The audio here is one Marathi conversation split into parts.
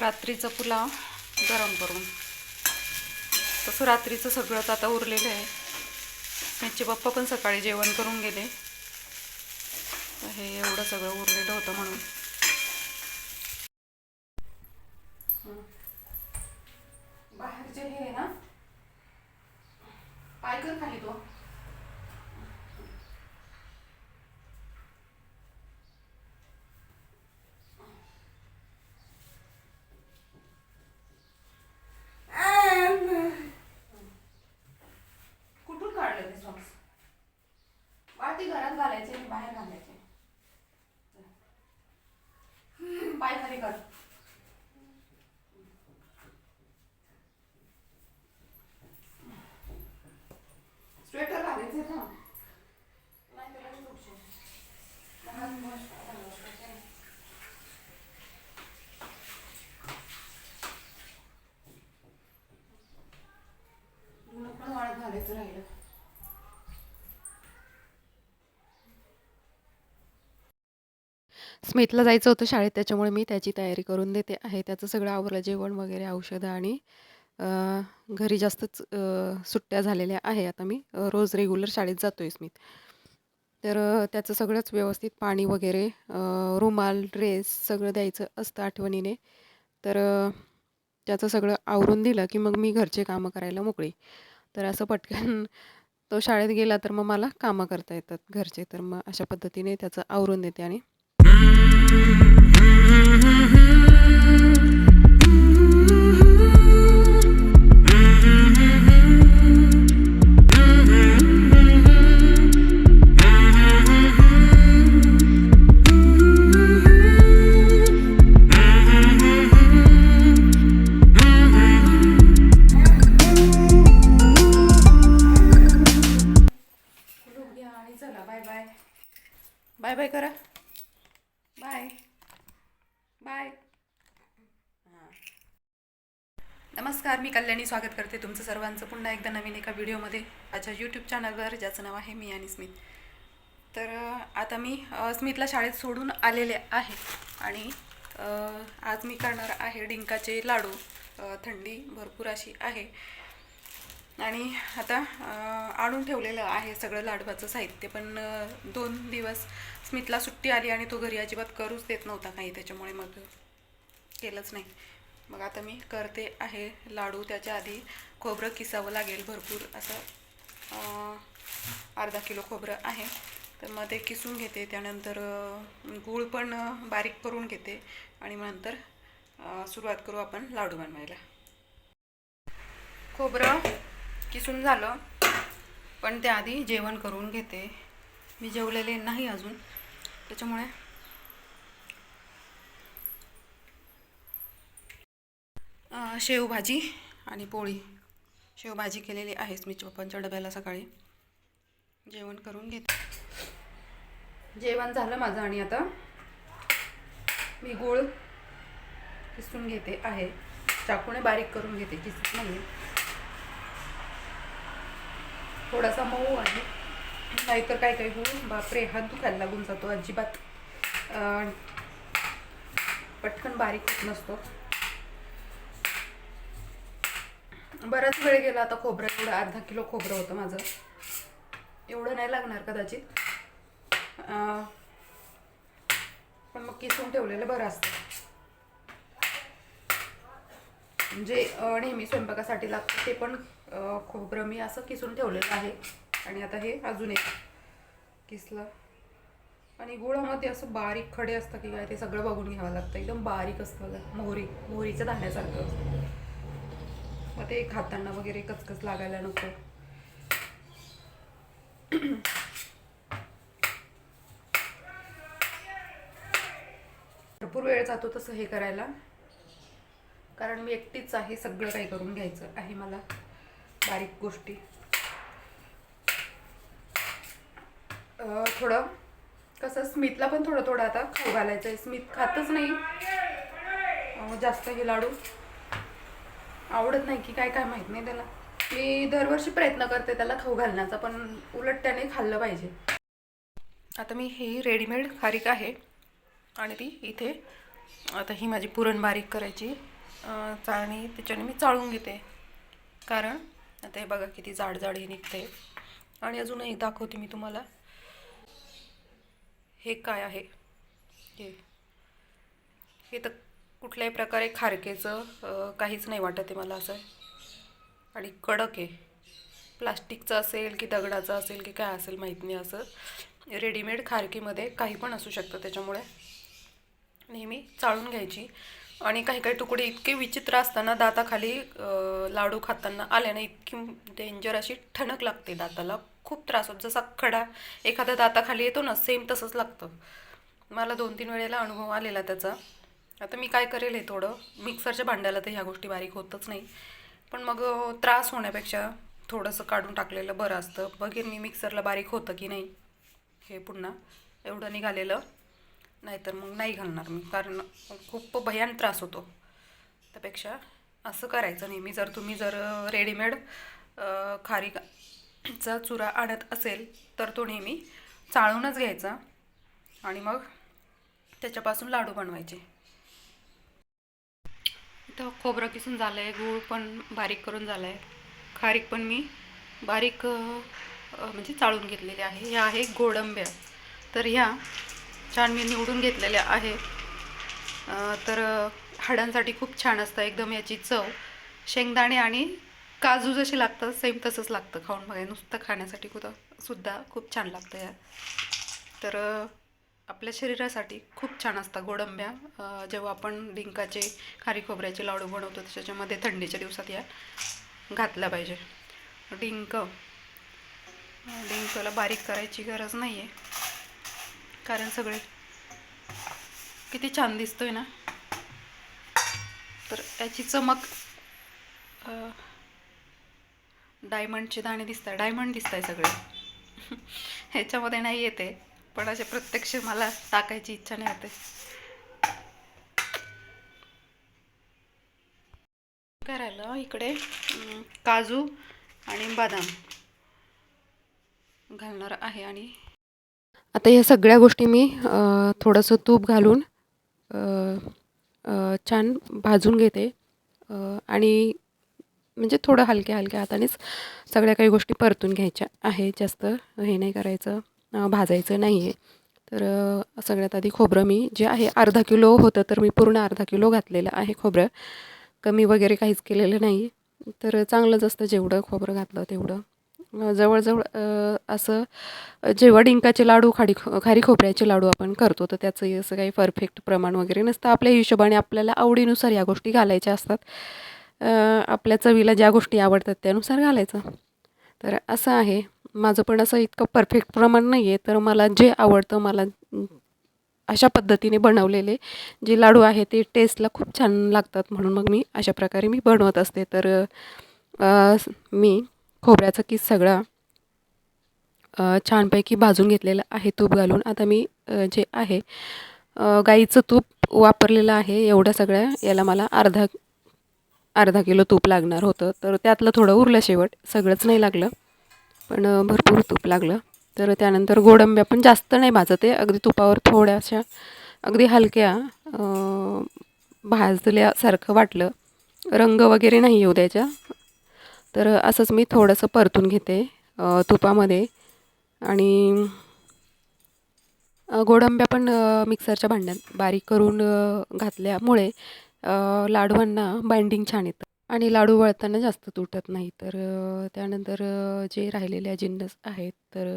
रात्रीचा पुलाव गरम करून. तसं रात्रीचं सगळंच आता उरलेलं आहे. त्यांचे पप्पा पण सकाळी जेवण करून गेले. हे एवढं सगळं उरलेलं होतं म्हणून. बाहेरचे हे ना पाय कर खाली तो कुठून काढले ते सॉक्स वाटी घरात घालायचे आणि बाहेर घालायचे पाय खाली कर स्वेटर घालायचे ना नाही त्याला नाही उठशील. लहान मुलं घालायचे. धुणं पण वाळत घालायचं राहिलं स्मितला जायचं होतं शाळेत त्याच्यामुळे मी त्याची तयारी करून देते. आहे त्याचं सगळं आवरलं जेवण वगैरे औषधं आणि घरी जास्तच सुट्ट्या झालेल्या आहे. आता मी रोज रेग्युलर शाळेत जातो आहे स्मित तर त्याचं सगळंच व्यवस्थित पाणी वगैरे रुमाल ड्रेस सगळं द्यायचं असतं आठवणीने. तर त्याचं सगळं आवरून दिलं की मग मी घरचे कामं करायला मोकळी. तर असं पटकन तो शाळेत गेला तर मग मला कामं करता येतात घरचे. तर मग अशा पद्धतीने त्याचं आवरून देते आणि नमस्कार मी कल्याणी स्वागत करते तुमचं सर्वांचं पुन्हा एकदा नवीन एका व्हिडिओमध्ये. माझ्या यूट्यूब चॅनलवर ज्याचं नाव आहे मी आणि स्मित. तर आता मी स्मितला शाळेत सोडून आलेले आहे आणि आज मी करणार आहे डिंकाचे लाडू. थंडी भरपूर अशी आहे. आणि आता आणून ठेवलेलं आहे सगळं लाडवाचं साहित्य पण दोन दिवस स्मितला सुट्टी आली आणि तो घरी अजिबात करूच देत नव्हता काही त्याच्यामुळे मग केलंच नाही. मग आता मी करते आहे लाडू. त्याच्या आधी खोबरं किसावं लागेल भरपूर. असं अर्धा किलो खोबरं आहे. तर मग ते किसून घेते. त्यानंतर गूळ पण बारीक करून घेते. आणि मग नंतर सुरुवात करू आपण लाडू बनवायला. खोबरं किसून झालं. पण त्याआधी जेवण करून घेते. मी जेवलेले नाही अजून. त्याच्यामुळे शेवभाजी आणि पोळी. शेवभाजी केलेली आहेच मी पप्पांच्या डब्याला सकाळी. जेवण करून घेते. जेवण झालं माझं आणि आता मी गोळ किसून घेते आहे. चाकूने बारीक करून घेते किसत नाही थोडासा मऊ आहे. नाहीतर काय काय होऊन बापरे हात दुखायला लागून जातो अजिबात. पटकन बारीक होत नसतो. बराच वेळ गेला आता खोबरं एवढं अर्धा किलो खोबरं होतं माझं. एवढं नाही लागणार कदाचित. पण मग किसून ठेवलेलं बरं असतं. म्हणजे, जे नेहमी स्वयंपाकासाठी लागतं ते पण खोबरं मी असं किसून ठेवलेलं आहे. आणि आता हे अजून एक किसलं. आणि गुळामध्ये असं बारीक खडे असतं की काय ते सगळं बघून घ्यावं लागतं. एकदम बारीक असतं मोहरी मोहरीच्या धान्यासारखं. असतं मग ते खाताना वगैरे कचकच लागायला नको. भरपूर वेळ जातो तसं हे करायला. कारण मी एकटीच आहे सगळं काही करून घ्यायचं आहे मला. बारीक गोष्टी. थोडं कसं स्मितला पण थोडं थोडं आता खाऊ घालायचं आहे स्मित खातच नाही. जास्त हे लाडू. आवडत नाही की काय काय माहीत नाही त्याला. मी दरवर्षी प्रयत्न करते त्याला खाऊ घालण्याचा पण उलट त्याने खाल्लं पाहिजे. आता मी ही रेडीमेड खारीक आहे आणि ती इथे आता ही माझी पुरण बारीक करायची. चाळणी त्याच्याने मी चाळून घेते. कारण आता हे बघा किती जाड जाड हे निघते. आणि अजून एक दाखवते मी तुम्हाला. हे काय आहे? हे. हे तर कुठल्याही प्रकारे खारकेचं काहीच नाही वाटत आहे मला असं. आणि कडक आहे. प्लास्टिकचं असेल की दगडाचं असेल की काय असेल माहीत नाही असं. रेडीमेड खारकीमध्ये काही पण असू शकतं त्याच्यामुळे. नेहमी चाळून घ्यायची. आणि काही काही तुकडे इतके विचित्र असताना दाताखाली लाडू खाताना आल्याने इतकी डेंजर अशी ठणक लागते दाताला. खूप त्रास होतो. जसा खडा एखादा दाताखाली येतो ना सेम तसंच लागतं. मला दोन तीन वेळेला अनुभव आलेला त्याचा. आता मी काय करेल हे थोडं? मिक्सरच्या भांड्याला तर ह्या गोष्टी बारीक होतच नाही. पण मग त्रास होण्यापेक्षा थोडंसं काढून टाकलेलं बरं असतं. बघेन मी मिक्सरला बारीक होतं की नाही. हे पुन्हा एवढं निघालेलं. नाहीतर मग नाही घालणार मी. कारण खूप भयान त्रास होतो. त्यापेक्षा असं करायचं नेहमी जर तुम्ही जर रेडीमेड खारीचा चुरा आणत असेल तर तो नेहमी चाळूनच घ्यायचा. आणि मग त्याच्यापासून लाडू बनवायचे. इथं खोबरं किसून झालं आहे गूळ पण बारीक करून झालं आहे खारीक पण मी बारीक म्हणजे चाळून घेतलेली आहे. ह्या आहे गोडंब्या. तर ह्या छान मी निवडून घेतलेल्या आहे तर हाडांसाठी खूप छान असतं. एकदम याची चव. शेंगदाणे आणि काजू जसे लागतात सेम तसंच लागतं खाऊन. बघाय नुसतं खाण्यासाठी कुठं सुद्धा खूप छान लागतं या तर आपल्या शरीरासाठी खूप छान असतात गोडंब्या. जेव्हा आपण डिंकाचे खारी खोबऱ्याचे लाडू बनवतो त्याच्यामध्ये थंडीच्या दिवसात या घातला पाहिजे. डिंक डिंकला बारीक करायची गरज नाही आहे कारण सगळे किती छान दिसतोय ना? तर याची चमक डायमंडचे दाणे दिसत आहे डायमंड दिसत आहे सगळे. ह्याच्यामध्ये नाही येते. पण असे प्रत्यक्ष मला टाकायची इच्छा नाही होते. करायला इकडे काजू आणि बदाम घालणार आहे आणि आता या सगळ्या गोष्टी मी थोडंसं तूप घालून छान भाजून घेते. आणि म्हणजे थोडं हलक्या हलक्या हातानेच सगळ्या काही गोष्टी परतून घ्यायच्या आहे. जास्त हे नाही करायचं. भाजायचं नाही आहे तर सगळ्यात आधी खोबरं मी जे आहे अर्धा किलो होतं तर मी पूर्ण अर्धा किलो घातलेलं आहे खोबरं. कमी वगैरे काहीच केलेलं नाही. तर चांगलंच असतं जेवढं खोबरं घातलं तेवढं. जवळजवळ असं जेव्हा डिंकाचे लाडू खाडी खारी खोबऱ्याचे लाडू आपण करतो तर त्याचं असं काही परफेक्ट प्रमाण वगैरे नसतं. आपल्या हिशोबाने आपल्याला आवडीनुसार या गोष्टी घालायच्या असतात. आपल्या चवीला ज्या गोष्टी आवडतात त्यानुसार घालायचं. तर असं आहे. माझं पण असं इतकं परफेक्ट प्रमाण नाही आहे तर मला जे आवडतं मला अशा पद्धतीने बनवलेले जे लाडू आहे ते टेस्टला खूप छान लागतात. म्हणून मग मी अशा प्रकारे मी बनवत असते. तर मी खोबऱ्याचा किस सगळा छानपैकी भाजून घेतलेलं आहे. तूप घालून. आता मी जे आहे गाईचं तूप वापरलेलं आहे. एवढ्या सगळ्या याला मला अर्धा अर्धा किलो तूप लागणार होतं. तर त्यातलं थोडं उरलं शेवट. सगळंच नाही लागलं. पण भरपूर तूप लागलं. तर त्यानंतर गोडंब्या पण जास्त नाही भाजत आहे. अगदी तुपावर थोड्याशा अगदी हलक्या भाजल्यासारखं वाटलं. रंग वगैरे नाही येऊ द्यायच्या तर असंच मी थोडंसं परतून घेते तुपामध्ये. आणि गोडंब्या पण मिक्सरच्या भांड्यात बारीक करून घातल्यामुळे लाडवांना बाइंडिंग छान येतं. आणि लाडू वळताना जास्त तुटत नाही. तर त्यानंतर जे राहिलेले जिन्नस आहेत तर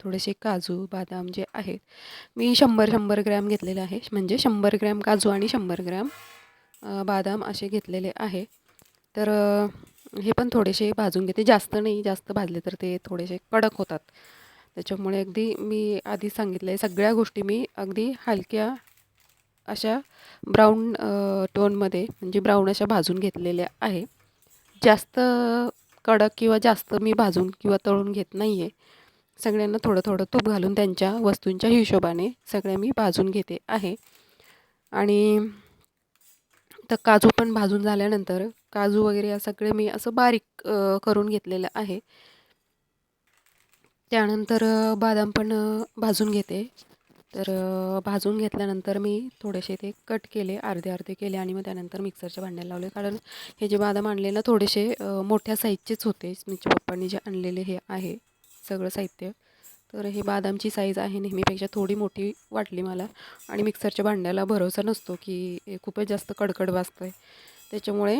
थोडेसे काजू बदाम जे आहेत मी शंभर शंभर ग्रॅम घेतलेले आहे. म्हणजे शंभर ग्रॅम काजू आणि शंभर ग्रॅम बदाम असे घेतलेले आहे. तर हे पण थोडेसे भाजून घेते. जास्त नाही जास्त भाजले तर ते थोडेसे कडक होतात. त्याच्यामुळे अगदी मी आधी सांगितलं आहे सगळ्या गोष्टी मी अगदी हलक्या अशा ब्राऊन टोनमध्ये म्हणजे ब्राऊन अशा भाजून घेतलेल्या आहे. जास्त कडक किंवा जास्त मी भाजून किंवा तळून घेत नाही आहे सगळ्यांना थोडं थोडं तूप घालून त्यांच्या वस्तूंच्या हिशोबाने सगळ्या मी भाजून घेते आहे. आणि तर काजू पण भाजून झाल्यानंतर काजू वगैरे या सगळे मी असं बारीक करून घेतलेलं आहे. त्यानंतर बदाम पण भाजून घेते. तर भाजून घेतल्यानंतर मी थोडेसे ते कट केले अर्धे अर्धे केले आणि मग त्यानंतर मिक्सरच्या भांड्याला लावले. कारण हे जे बादाम आणले ना थोडेसे मोठ्या साईजचेच होते. स्मितच्या पप्पांनी जे आणलेले हे आहे सगळं साहित्य. तर हे बदामची साईज आहे नेहमीपेक्षा थोडी मोठी वाटली मला. आणि मिक्सरच्या भांड्याला भरोसा नसतो की खूपच जास्त कडकड वाजतं आहे त्याच्यामुळे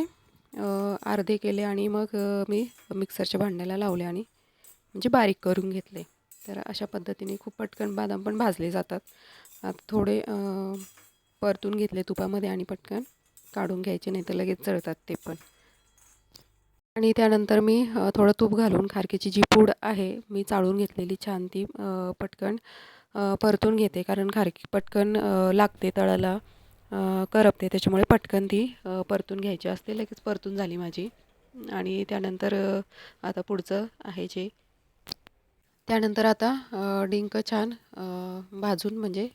अर्धे केले आणि मग मी मिक्सरच्या भांड्याला लावले आणि म्हणजे बारीक करून घेतले. तर अशा पद्धतीने खूप पटकन बदाम पण भाजले जातात. आता थोडे परतून घेतले तुपामध्ये आणि पटकन काढून घ्यायचे नाही तर लगेच जळतात ते पण. आणि त्यानंतर मी थोडं तूप घालून खारकीची जी पूड आहे मी चाळून घेतलेली छान ती पटकन परतून घेते. कारण खारकी पटकन लागते तळाला करपते त्याच्यामुळे पटकन ती परतून घ्यायची असते. लगेच परतून झाली माझी. आणि त्यानंतर आता पुढचं आहे जे त्यानंतर आता डिंक छान भाजून म्हणजे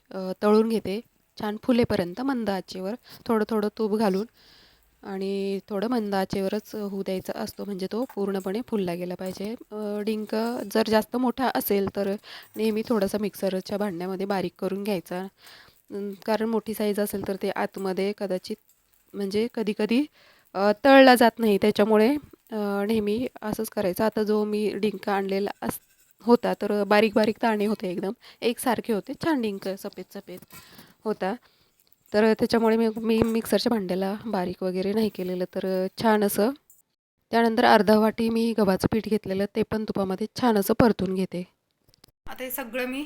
तळून घेते. छान फुलेपर्यंत मंद आचेवर थोडं थोडं तूप घालून आणि थोडं मंद आचेवरच होऊ द्यायचा असतो. म्हणजे तो पूर्णपणे फुलला गेला पाहिजे. डिंक जर जास्त मोठा असेल तर नेहमी थोडासा मिक्सरच्या भांड्यामध्ये बारीक करून घ्यायचा. कारण मोठी साईज असेल तर ते आतमध्ये कदाचित म्हणजे कधीकधी तळला जात नाही. त्याच्यामुळे नेहमी असंच करायचं. आता जो मी डिंक आणलेला अस होता. तर बारीक बारीक दाणे होते एकदम. एकसारखे होते. छान डिंक सफेद सफेद होता. तर त्याच्यामुळे मी मी मिक्सरच्या भांड्याला बारीक वगैरे नाही केलेलं. तर छान असं त्यानंतर अर्धा वाटी मी गव्हाचं पीठ घेतलेलं. ते पण तुपामध्ये छान असं परतून घेते. आता हे सगळं मी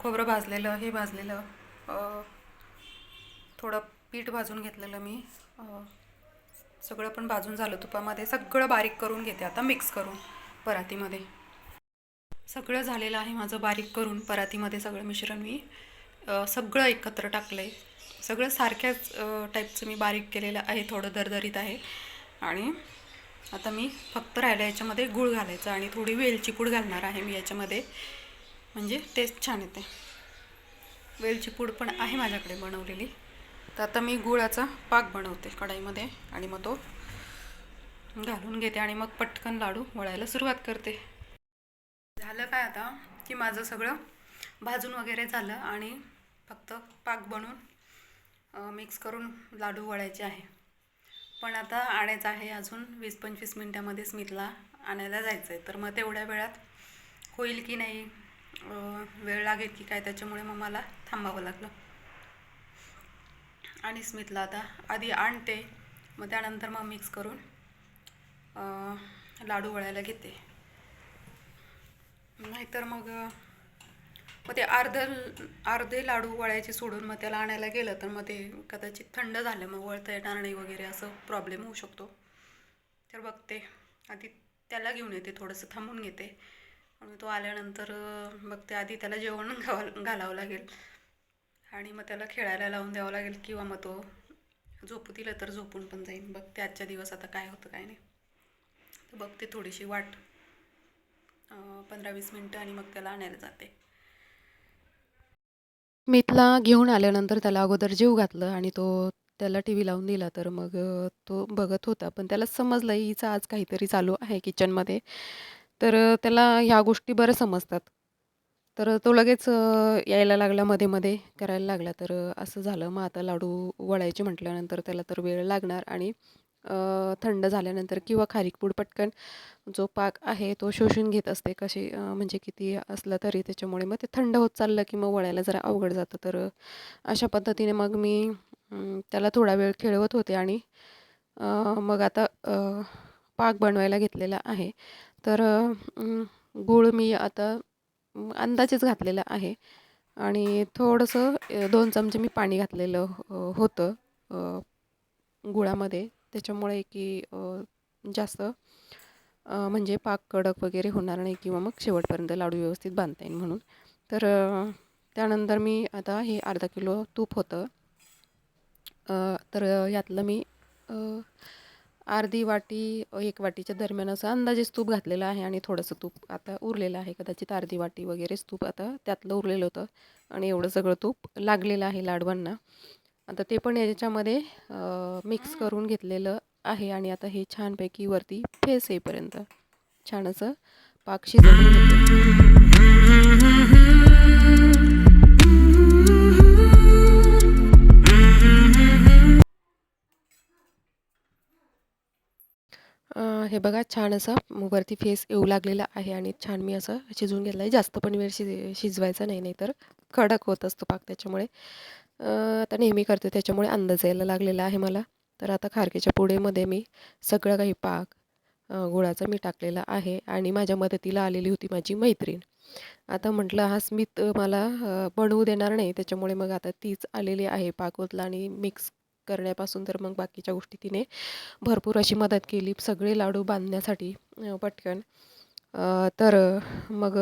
खोबरं भाजलेलं हे भाजलेलं थोडं पीठ भाजून घेतलेलं मी. सगळं पण भाजून झालं. तुपामध्ये सगळं बारीक करून घेते. आता मिक्स करून परातीमध्ये. सगळं झालेलं आहे माझं बारीक करून परातीमध्ये सगळं मिश्रण मी सगळं एकत्र टाकलं आहे सगळं सारख्याच टाईपचं मी बारीक केलेलं आहे थोडं दरदरीत आहे. आणि आता मी फक्त राहिलं याच्यामध्ये गूळ घालायचं आणि थोडी वेलची पूड घालणार आहे मी याच्यामध्ये. म्हणजे टेस्ट छान येते. वेलची पूड पण आहे माझ्याकडे बनवलेली. तर आता मी गुळाचा पाक बनवते कढाईमध्ये आणि मग तो घालून घेते आणि मग पटकन लाडू वळायला सुरुवात करते. झालं काय आता? की माझं सगळं भाजून वगैरे झालं आणि फक्त पाक बनवून मिक्स करून लाडू वळायचे आहे. पण आता आणायचं आहे अजून वीस पंचवीस मिनटामध्ये स्मितला आणायला जायचं आहे तर मग तेवढ्या वेळात होईल की नाही वेळ लागेल की काय त्याच्यामुळे मग मला थांबावं लागलं. आणि स्मितला आता आधी आणते मग त्यानंतर मग मिक्स करून लाडू वळायला घेते. नाहीतर मग मग ते अर्ध अर्धे लाडू वळायचे सोडून मग त्याला आणायला गेलं तर मग ते कदाचित थंड झालं मग वळता येणार नाही वगैरे असं प्रॉब्लेम होऊ शकतो. तर बघते. आधी त्याला घेऊन येते थोडंसं थांबून घेते. आणि तो आल्यानंतर बघते आधी त्याला जेवण घाव घालावं लागेल. आणि मग त्याला खेळायला लावून द्यावं लागेल किंवा मग तो झोपू दिलं तर झोपून पण जाईन. बघते आजच्या दिवस आता काय होतं काय नाही. तर बघते थोडीशी वाट. पंधरा वीस मिनटं आणि मग त्याला आणायला जाते. मितला घेऊन आल्यानंतर त्याला अगोदर जीव घातलं आणि तो त्याला टी व्ही लावून दिला. तर मग तो बघत होता. पण त्याला समजलं हिचं आज काहीतरी चालू आहे किचनमध्ये तर त्याला ह्या गोष्टी बरं समजतात. तर तो लगेच यायला लागला मध्ये मध्ये करायला लागला. तर असं झालं. मग आता लाडू वळायचे म्हटल्यानंतर त्याला तर वेळ लागणार आणि थंड झाल्यानंतर किंवा खारीक पूड पटकन जो पाक आहे तो शोषून घेत असते कशी म्हणजे किती असलं तरी त्याच्यामुळे. मग ते थंड होत चाललं की मग वळायला जरा अवघड जातं. तर अशा पद्धतीने मग मी त्याला थोडा वेळ खेळवत होते आणि मग आता पाक बनवायला घेतलेला आहे. तर गूळ मी आता अंदाजेच घातलेला आहे आणि थोडंसं दोन चमचे मी पाणी घातलेलं होतं गुळामध्ये. त्याच्यामुळे की जास्त म्हणजे पाक कडक वगैरे होणार नाही किंवा मग शेवटपर्यंत लाडू व्यवस्थित बांधता येईल म्हणून. तर त्यानंतर मी आता हे अर्धा किलो तूप होतं. तर यातलं मी अर्धी वाटी एक वाटीच्या दरम्यान असं अंदाजेच तूप घातलेलं आहे आणि थोडंसं तूप आता उरलेलं आहे. कदाचित अर्धी वाटी वगैरेच तूप आता त्यातलं उरलेलं होतं आणि एवढं सगळं तूप लागलेलं आहे लाडवांना. आता ते पण याच्यामध्ये मिक्स करून घेतलेलं आहे आणि आता हे छानपैकी वरती फेस येईपर्यंत छान असं पाक हे बघा छान असं वरती फेस येऊ लागलेला आहे आणि छान मी असं शिजवून घेतलं आहे जास्त पण वेळ शि शिजवायचा नाही नाही तर कडक होत असतो पाक त्याच्यामुळे. आता नेहमी करते त्याच्यामुळे अंदाज यायला लागलेला आहे मला. तर आता खारकेच्या पुडेमध्ये मी सगळं काही पाक गुळाचं गुळाचा मी टाकलेला आहे आणि माझ्या मदतीला आलेली होती माझी मैत्रीण. आता म्हटलं हा स्मित मला बनवू देणार नाही त्याच्यामुळे मग आता तीच आलेली आहे पाक ओतला आणि मिक्स करण्यापासून तर मग बाकीच्या गोष्टी तिने भरपूर अशी मदत केली सगळे लाडू बांधण्यासाठी पटकन. तर मग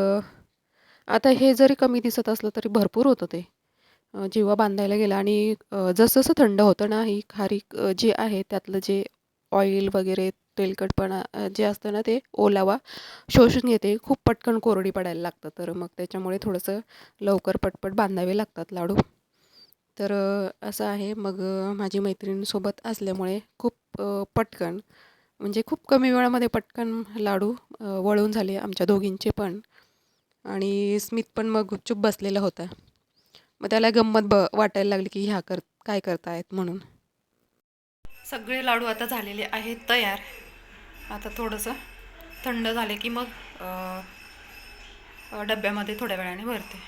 आता हे जरी कमी दिसत असलं तरी भरपूर होतं ते. जिवा जेव्हा बांधायला गेला आणि जसजसं थंड होतं ना ही खारीक जे आहे त्यातलं जे ऑइल वगैरे तेलकटपणा जे असतं ना ते ओलावा शोषून घेते. खूप पटकन कोरडी पडायला लागतं. तर मग त्याच्यामुळे थोडंसं लवकर पटपट बांधावे लागतात लाडू. तर असं आहे. मग माझी मैत्रिणीसोबत असल्यामुळे खूप पटकन म्हणजे खूप कमी वेळामध्ये पटकन लाडू वळून झाले आमच्या दोघींचे पण. आणि स्मित पण मग गुपचूप बसलेला होता. मग त्याला गंमत ब वाटायला लागली की ह्या कर काय करतायत म्हणून. सगळे लाडू आता झालेले आहेत तयार. आता थोडंसं थंड झाले की मग डब्यामध्ये थोड्या वेळाने भरते.